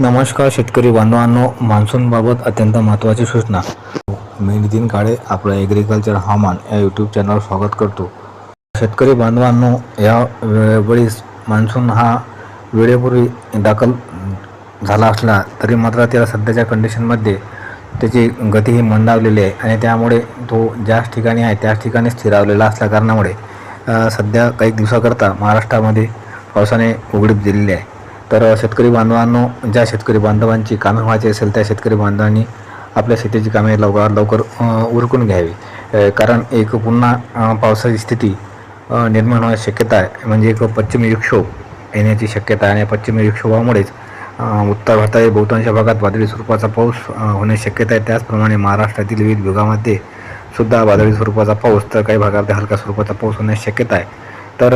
नमस्कार शेतकरी बांधवांनो मान्सूनबाबत अत्यंत महत्त्वाची सूचना. मी नितीन काळे आपलं ॲग्रिकल्चर हवामान या यूट्यूब चॅनलवर स्वागत करतो. शेतकरी बांधवांनो या वेळेस मान्सून हा वेळेपूर्वी दाखल झाला असला तरी मात्र त्याला सध्याच्या कंडिशनमध्ये त्याची गती ही मंदावलेली आहे आणि त्यामुळे तो ज्याच ठिकाणी आहे त्याच ठिकाणी स्थिरावलेला असल्या कारणामुळे सध्या काही दिवसाकरता महाराष्ट्रामध्ये पावसाने उघडीप दिलेली आहे. तर शेतकरी बांधवांनो ज्या शेतकरी बांधवांची कामे व्हायची असेल त्या शेतकरी बांधवांनी आपल्या शेतीची कामे लवकरात लवकर उरकून घ्यावी. कारण एक पुन्हा पावसाची स्थिती निर्माण होण्याची शक्यता आहे. म्हणजे एक पश्चिमी विक्षोभ येण्याची शक्यता आहे आणि पश्चिमी विक्षोभामुळेच उत्तर भारतातील बहुतांश भागात वादळी स्वरूपाचा पाऊस होण्याची शक्यता आहे. त्याचप्रमाणे महाराष्ट्रातील विविध विभागामध्ये सुद्धा वादळी स्वरूपाचा पाऊस तर काही भागामध्ये हलका स्वरूपाचा पाऊस होण्याची शक्यता आहे. तर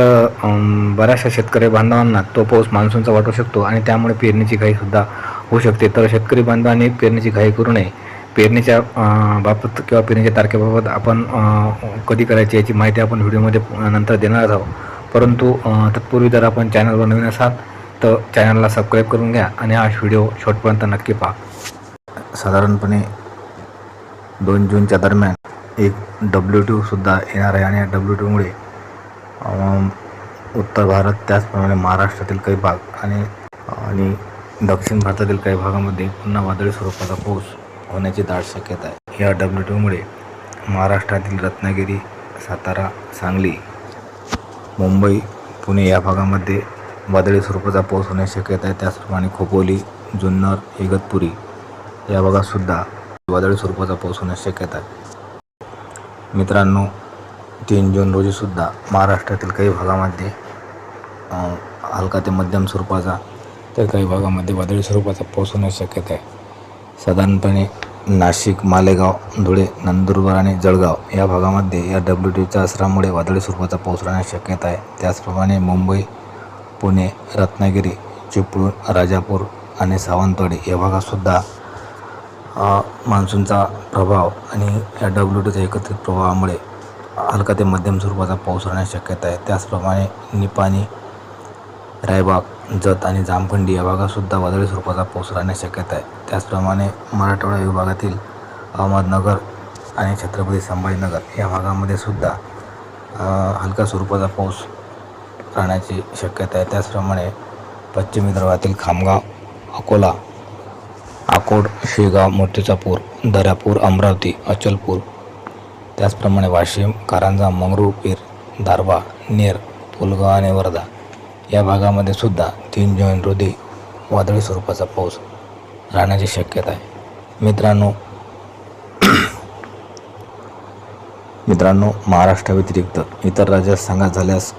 बऱ्याचशा शेतकरी बांधवांना तो पाऊस मान्सूनचा वाटू शकतो आणि त्यामुळे पेरणीची घाईसुद्धा होऊ शकते. तर शेतकरी बांधवांनी पेरणीची घाई करू नये. पेरणीच्या बाबत किंवा पेरणीच्या तारखेबाबत आपण कधी करायची याची माहिती आपण व्हिडिओमध्ये नंतर देणार आहोत. परंतु तत्पूर्वी जर आपण चॅनलवर नवीन असाल तर चॅनलला सबस्क्राईब करून घ्या आणि हा व्हिडिओ शेवटपर्यंत नक्की पहा. साधारणपणे दोन जूनच्या दरम्यान एक डब्ल्यू टूसुद्धा येणार आहे आणि या डब्ल्यू टूमुळे उत्तर भारत त्याचप्रमाणे महाराष्ट्रातील काही भाग आणि आणि दक्षिण भारतातील काही भागामध्ये पुन्हा वादळी स्वरूपाचा पाऊस होण्याची दाट शक्यता आहे. या डब्ल्यू टूमुळे महाराष्ट्रातील रत्नागिरी सातारा सांगली मुंबई पुणे या भागामध्ये वादळी स्वरूपाचा पाऊस होण्याची शक्यता आहे. त्याचप्रमाणे खोपोली जुन्नर इगतपुरी या भागातसुद्धा वादळी स्वरूपाचा पाऊस होण्याची शक्यता आहे. मित्रांनो तीन जून रोजीसुद्धा महाराष्ट्रातील काही भागामध्ये हलका ते मध्यम स्वरूपाचा तर काही भागामध्ये वादळी स्वरूपाचा पाऊस होण्याची शक्यता आहे. साधारणपणे नाशिक मालेगाव धुळे नंदुरबार आणि जळगाव या भागामध्ये या डब्ल्यू टीच्या असरामुळे वादळी स्वरूपाचा पाऊस राहण्याची शक्यता आहे. त्याचप्रमाणे मुंबई पुणे रत्नागिरी चिपळूण राजापूर आणि सावंतवाडी या भागातसुद्धा मान्सूनचा प्रभाव आणि या डब्ल्यू टीच्या एकत्रित प्रभावामुळे हलका ते मध्यम स्वरूपाचा पाऊस राहण्याची शक्यता आहे. त्याचप्रमाणे निपाणी रायबाग जत आणि जामखंडी या भागातसुद्धा वादळी स्वरूपाचा पाऊस राहण्याची शक्यता आहे. त्याचप्रमाणे मराठवाडा विभागातील अहमदनगर आणि छत्रपती संभाजीनगर या भागामध्ये सुद्धा हलका स्वरूपाचा पाऊस राहण्याची शक्यता आहे. त्याचप्रमाणे पश्चिम विदर्भातील खामगाव अकोला अकोट शेगाव मोतीचापूर दर्यापूर अमरावती अचलपूर त्याचप्रमाणे वाशिम कारंजा मंगरुळपीर दारवा नेर पुलगाव आणि वर्धा या भागामध्ये सुद्धा तीन जून रोजी वादळी स्वरूपाचा पाऊस राहण्याची शक्यता आहे. मित्रांनो मित्रांनो महाराष्ट्राव्यतिरिक्त इतर राज्यात सांगा झाल्यास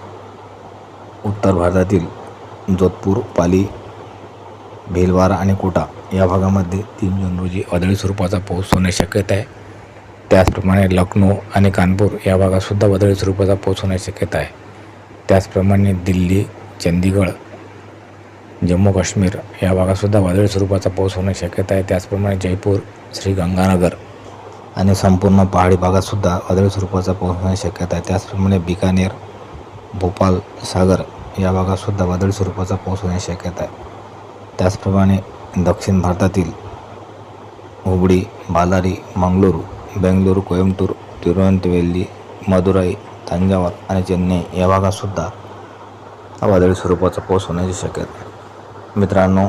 उत्तर भारतातील जोधपूर पाली भिलवारा आणि कोटा या भागामध्ये तीन जून रोजी वादळी स्वरूपाचा पाऊस होण्याची शक्यता आहे. त्याचप्रमाणे लखनौ आणि कानपूर या भागातसुद्धा वादळी स्वरूपाचा पाऊस होण्याची शक्यता आहे. त्याचप्रमाणे दिल्ली चंदीगड जम्मू काश्मीर या भागातसुद्धा वादळी स्वरूपाचा पाऊस होण्याची शक्यता आहे. त्याचप्रमाणे जयपूर श्रीगंगानगर आणि संपूर्ण पहाडी भागातसुद्धा वादळी स्वरूपाचा पाऊस होण्याची शक्यता आहे. त्याचप्रमाणे बिकानेर भोपाल सागर या भागातसुद्धा वादळी स्वरूपाचा पाऊस होण्याची शक्यता आहे. त्याचप्रमाणे दक्षिण भारतातील हुबळी बालारी मंगळुरू बेंगलुरू कोइंबतूर तिरुवनंतवेली मदुराई तंजावर आणि चेन्नई या भागातसुद्धा वादळी स्वरूपाचा पाऊस होण्याची शक्यता आहे मित्रांनो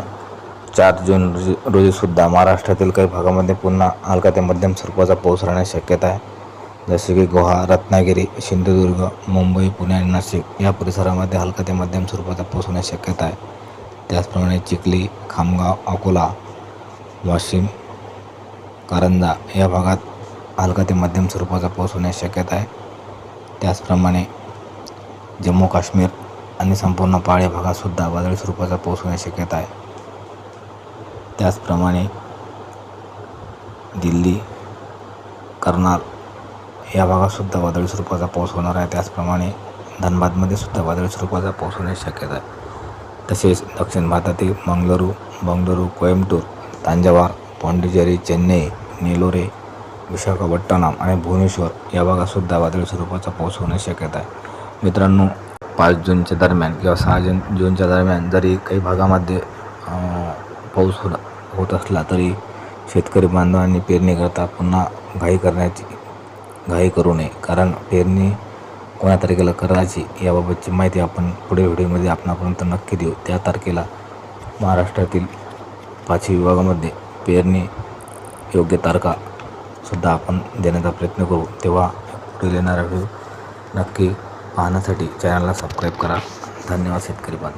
चार जून रोजी रोजीसुद्धा महाराष्ट्रातील काही भागामध्ये पुन्हा हलका ते मध्यम स्वरूपाचा पाऊस राहण्याची शक्यता आहे जसे की गोहा रत्नागिरी सिंधुदुर्ग मुंबई पुणे आणि नाशिक या परिसरामध्ये हलका ते मध्यम स्वरूपाचा पाऊस होण्याची शक्यता आहे त्याचप्रमाणे चिखली खामगाव अकोला वाशिम कारंजा या भागात हलका ते मध्यम स्वरूपाचा पाऊस होण्याची शक्यता आहे. त्याचप्रमाणे जम्मू काश्मीर आणि संपूर्ण पहाडी भागातसुद्धा वादळी स्वरूपाचा पाऊस होण्याची शक्यता आहे. त्याचप्रमाणे दिल्ली कर्नाल या भागातसुद्धा वादळी स्वरूपाचा पाऊस होणार आहे. त्याचप्रमाणे धनबादमध्ये सुद्धा वादळी स्वरूपाचा पाऊस होण्याची शक्यता आहे. तसेच दक्षिण भारतातील मंगळुरू बंगळुरू कोइंबतूर तांजावार पाँडिचेरी चेन्नई नेलोरे विशाखापट्टणम आणि भुवनेश्वर या भागातसुद्धा वादळी स्वरूपाचा पाऊस होण्याची शक्यता आहे. मित्रांनो पाच जूनच्या दरम्यान किंवा सहा जून जूनच्या दरम्यान जरी काही भागामध्ये पाऊस हो होत असला तरी शेतकरी बांधवांनी पेरणी करता पुन्हा घाई करण्याची घाई करू नये. कारण पेरणी कोणा तारखेला करायची याबाबतची माहिती आपण पुढे व्हिडिओमध्ये आपणापर्यंत नक्की देऊ. त्या तारखेला महाराष्ट्रातील पाचवी विभागामध्ये पेरणी योग्य तारखा सुद्धा आपण देण्याचा प्रयत्न करू. तेव्हा पुढील येणारा व्हिडिओ नक्की पाहण्यासाठी चॅनलला सबस्क्राईब करा. धन्यवाद शेतकरी बांधव